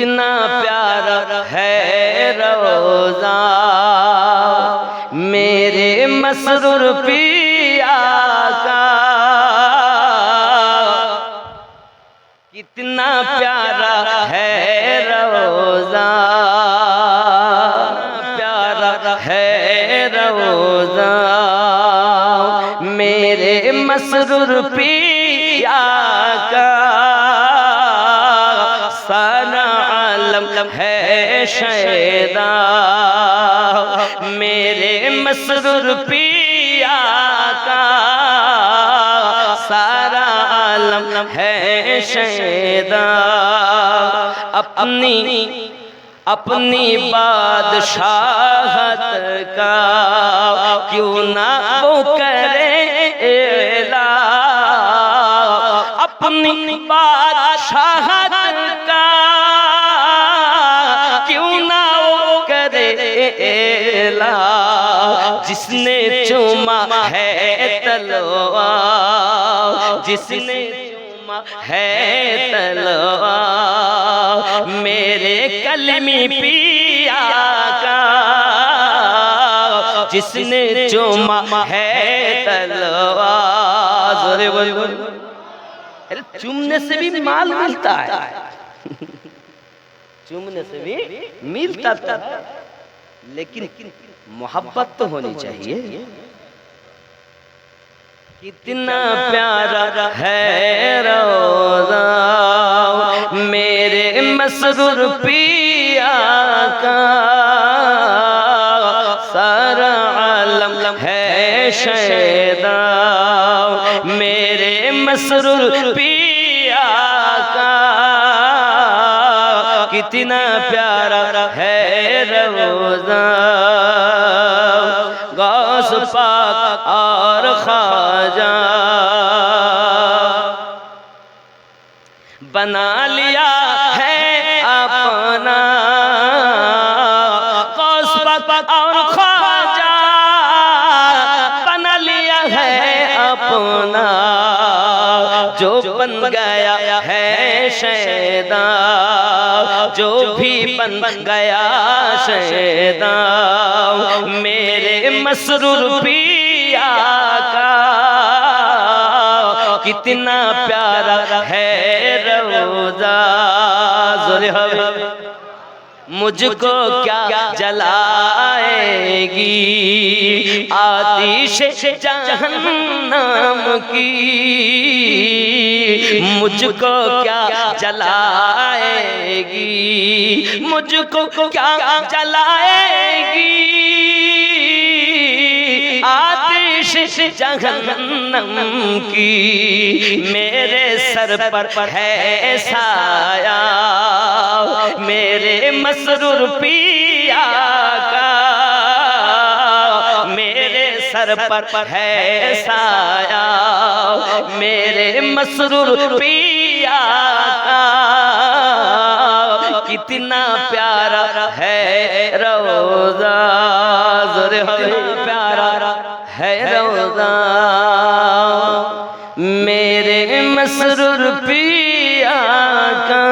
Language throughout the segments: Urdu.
کتنا پیارا ہے روزہ میرے مسرور پیا کا کتنا پیارا ہے روزہ پیارا ہے روزہ میرے مسرور پیا عالم ہے شیدا میرے مسرور پیا کا سارا عالم ہے شیدا اپنی اپنی بادشاہت کا کیوں نہ وہ کرے اعلان؟ اپنی بادشاہت نے چوما ہے تلوار، جس نے چوما ہے تلوار، میرے کلمی پیا کا، جس نے چوما ہے تلوار۔ چومنے سے بھی مال ملتا ہے۔ چومنے سے بھی ملتا تھا لیکن محبت تو ہونی چاہیے۔ کتنا پیارا ہے روزہ۔ میرے مسرور پیا کا سارا عالم ہے شیدا میرے مسرور پیا کتنا پیارا ہے روزہ غوث پاک اور خواجہ بنا بن گیا ہے شیدا جو بھی بن گیا شیدا میرے مسرور پیا کا کتنا پیارا ہے روزہ۔ مجھ کو کیا جلائے گی؟ آتیش جہنم کی۔ مجھ کو کیا جلائے گی؟ مجھ کو کیا جلائے گی؟ آتش جہنم کی میرے سر پر ہے سایہ، میرے مسرور پیا کا میرے سر پر ہے سایہ۔ میرے مسرور پیا کا کتنا پیارا ہے روزہ زور پیارا ہے روزہ میرے مسرور پیا کا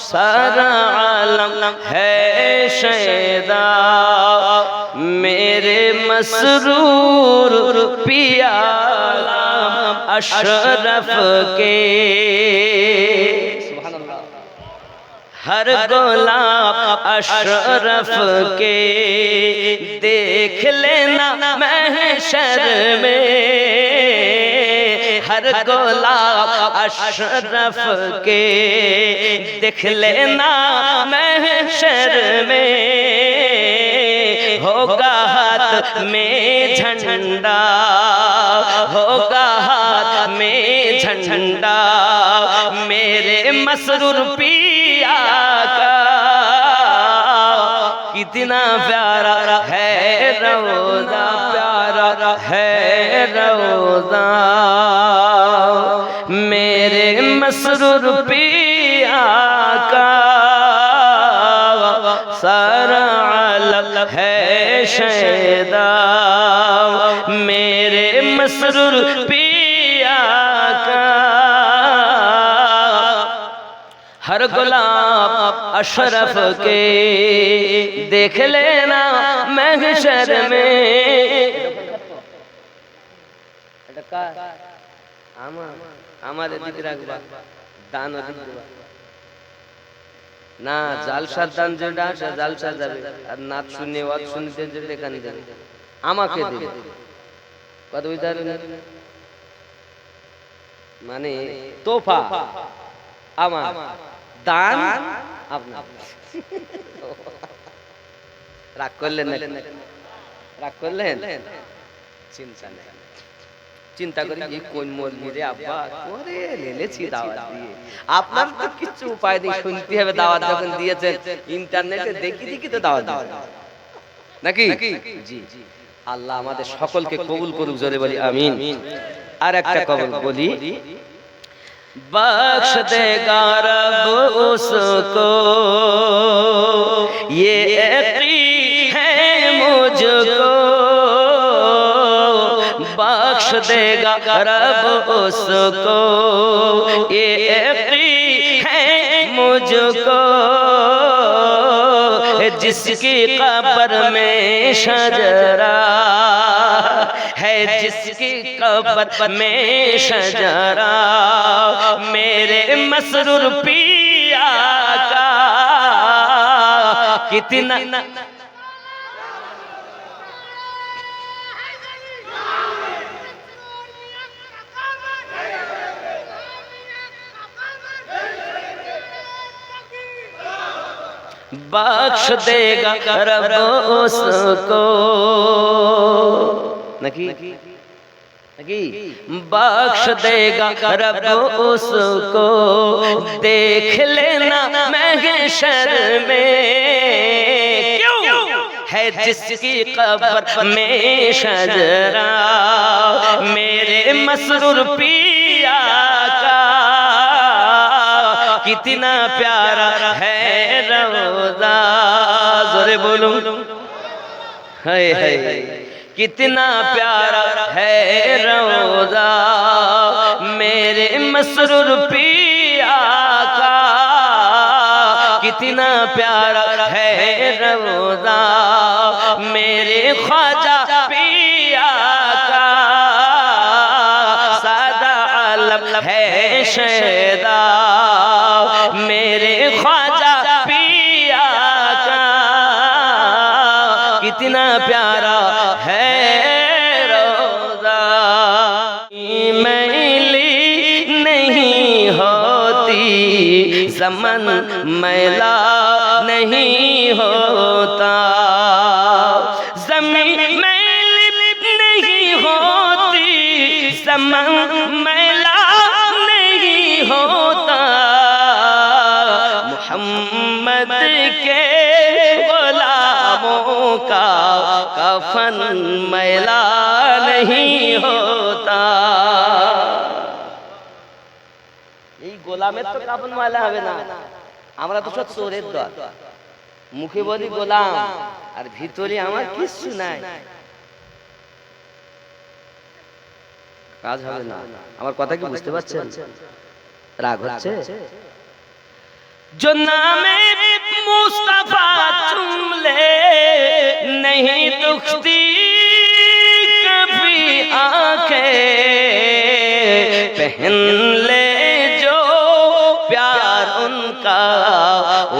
سارا عالم ہے شیدا میرے مسرور پیا اشرف کے ہر گلاب اشرف کے دیکھ لینا محشر میں ہر گلاب اشرف کے دیکھ لینا محشر میں ہوگا ہاتھ میں جھنڈا ہوگا ہاتھ میں جھنڈا میرے مسرور پیا کا کتنا پیارا ہے روزہ پیارا ہے روزہ میرے مسرور پیا کا سارا عالم ہے شیدا میرے مسرور پیا کا ہر گلاب اشرف کے دیکھ لینا محشر میں আমাদের দিকে রাখবা দান দিবা না জালসার দান যেটা সে জালসা যাবে আর নাচ শুনে ওয়াজ শুনতে যেটা এখানে যাবে আমাকে দেবে কথা বুঝতে পারলেন? মানে তোফা আমার দান আপনার। রাগ করলেন না রাগ করলেন চিন্তা নেই। চিন্তা করি কি কোন মসজিদে আব্বা করে লেলেছি দাওয়াত দিয়ে। আপনার তো কিছু উপায় নেই শুনতে হবে দাওয়াত যখন দিয়েছেন। ইন্টারনেটে দেখি দেখি তো দাওয়াত দিবেন। নাকি? জি আল্লাহ আমাদের সকলকে কবুল করুক জোরে বলি আমিন। আর একটা কবল বলি بخش دے گا رب اس کو۔ یہ یقین ہے مجھ کو۔ بخش دے گا رب اس کو۔ یہ یقین ہے مجھ کو۔ جس کی قبر میں شجرہ۔ ہے جس کی قبر میں شجرا میرے مسرور پیا کا۔ کتنا بخش دے گا رب اس کو۔ نکی بخش دے گا رب اس کو۔ دیکھ لینا میں۔ شر میں ہے جس کی قبر میں شجرا میرے مسرور پیا کا۔ کتنا پیارا ہے روزہ ذرے بولوں۔ ہائے ہائے۔ کتنا پیارا ہے روزہ میرے مسرور پیا کا کتنا پیارا ہے روزہ میرے خواجہ پیا کا سادہ عالم ہے شہر زمن میلا نہیں ہوتا۔ زمین میل نہیں ہوتی۔ زمن میلا نہیں ہوتا۔ محمد کے غلاموں کا کفن میلا نہیں ہوتا۔ গোলামের তো কাপন ময়লা হবে না। আমরা তো সব চোরের দল। মুখে বলি গোলাম, আর ভিতরে আমার কিছু নাই। কাজ হবে না। আমার কথা কি বুঝতে পারছেন? রাগ হচ্ছে? মুস্তাফা চুমলে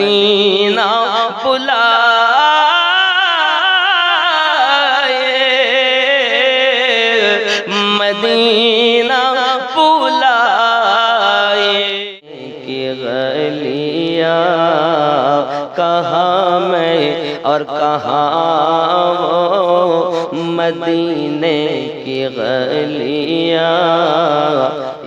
مدینہ بلائے مدینہ بلائے۔ کہ غلیہ کہاں میں اور کہاں وہ مدینے کی غلیاں۔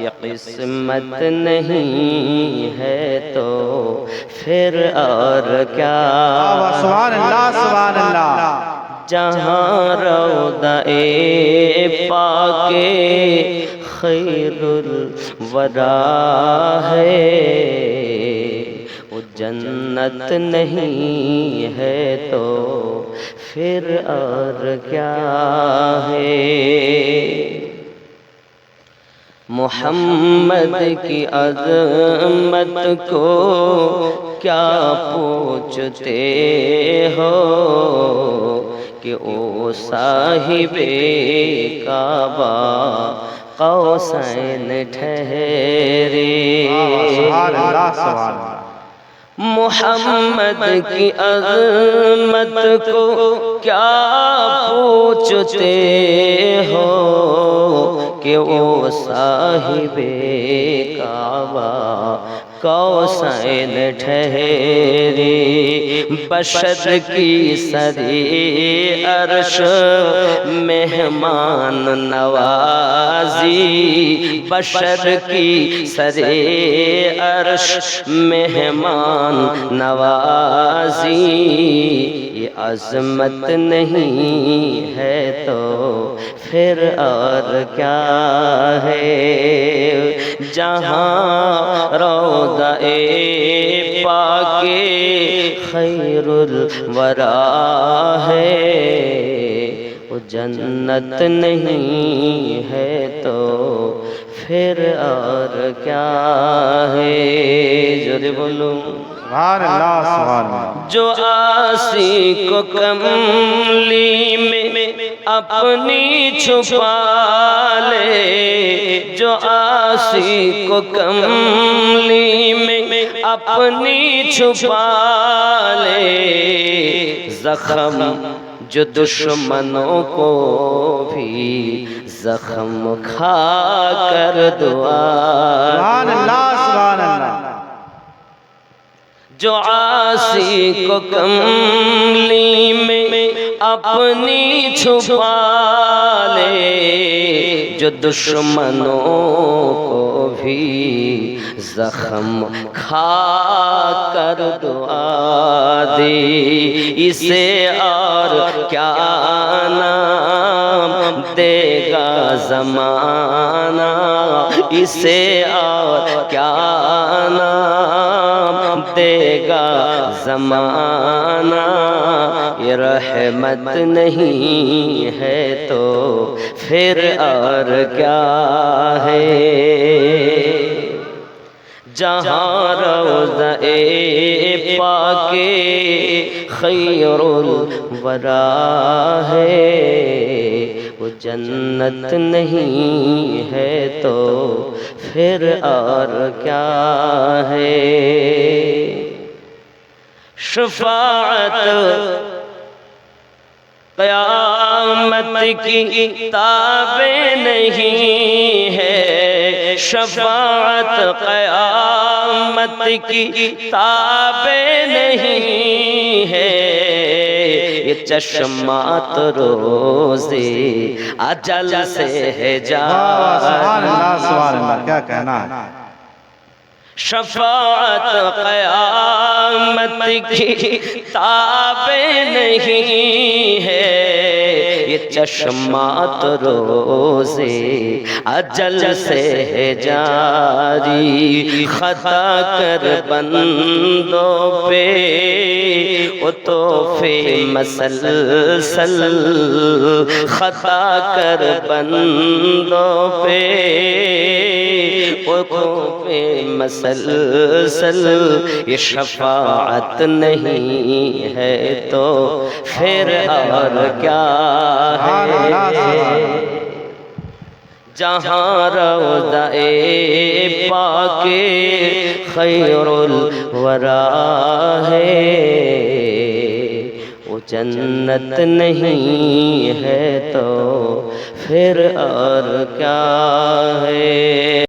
یہ قسمت نہیں ہے تو پھر اور کیا؟ سبحان اللہ سبحان اللہ۔ جہاں روضہ پاک خیر الورا ہے۔ وہ جنت نہیں ہے تو پھر اور کیا ہے؟ محمد کی عظمت کو کیا پوچھتے ہو کہ او صاحب کعبہ قوسین ٹھہرے؟ محمد کی عظمت کو کیا پوچھتے ہو کہ وہ صاحب کعبہ کوسین ٹھہرے بشر کی سری عرش، مہمان نوازی، بشر کی سری عرش، مہمان نوازی۔ یہ عظمت نہیں ہے تو پھر اور کیا ہے؟ جہاں روضہ پاک، خیر الورا ہے۔ وہ جنت نہیں ہے تو پھر اور کیا ہے؟ جوڑے بولو سبحان اللہ سبحان اللہ جو آسی کو کملی میں اپنی چھپا لے۔ جو آسی کو کملی میں اپنی چھپا لے زخم جو دشمنوں کو بھی زخم کھا کر دعا سبحان اللہ سبحان اللہ جو آسی کو کملی میں اپنی چھپا بھی زخم کھا کر دعا دی۔ اسے اور کیا نام دے گا زمانہ؟ اسے اور کیا نام دے گا زمانہ، یہ رحمت نہیں ہے تو پھر اور کیا ہے؟ جہاں روضہ پاک خیر الورا ہے، وہ جنت نہیں ہے تو پھر اور کیا ہے؟ شفاعت قیامت کی تابع نہیں ہے شفاعت قیامت کی تابع نہیں ہے۔ یہ چشمات روزے اجل سے ہے واہ، سبحان اللہ سبحان اللہ کیا کہنا ہے۔ شفاعت قیامت کی تابع نہیں ہے یہ چشمات روزے، اجل سے ہے جاری، خطا کر بندوں پہ، وہ تحفے مسلسل، خطا کر بندوں پہ، وہ مسلسل، یہ شفاعت نہیں ہے تو پھر اور کیا؟ ہے جہاں روضہ پاک خیر الورا ہے وہ جنت نہیں ہے تو پھر اور کیا ہے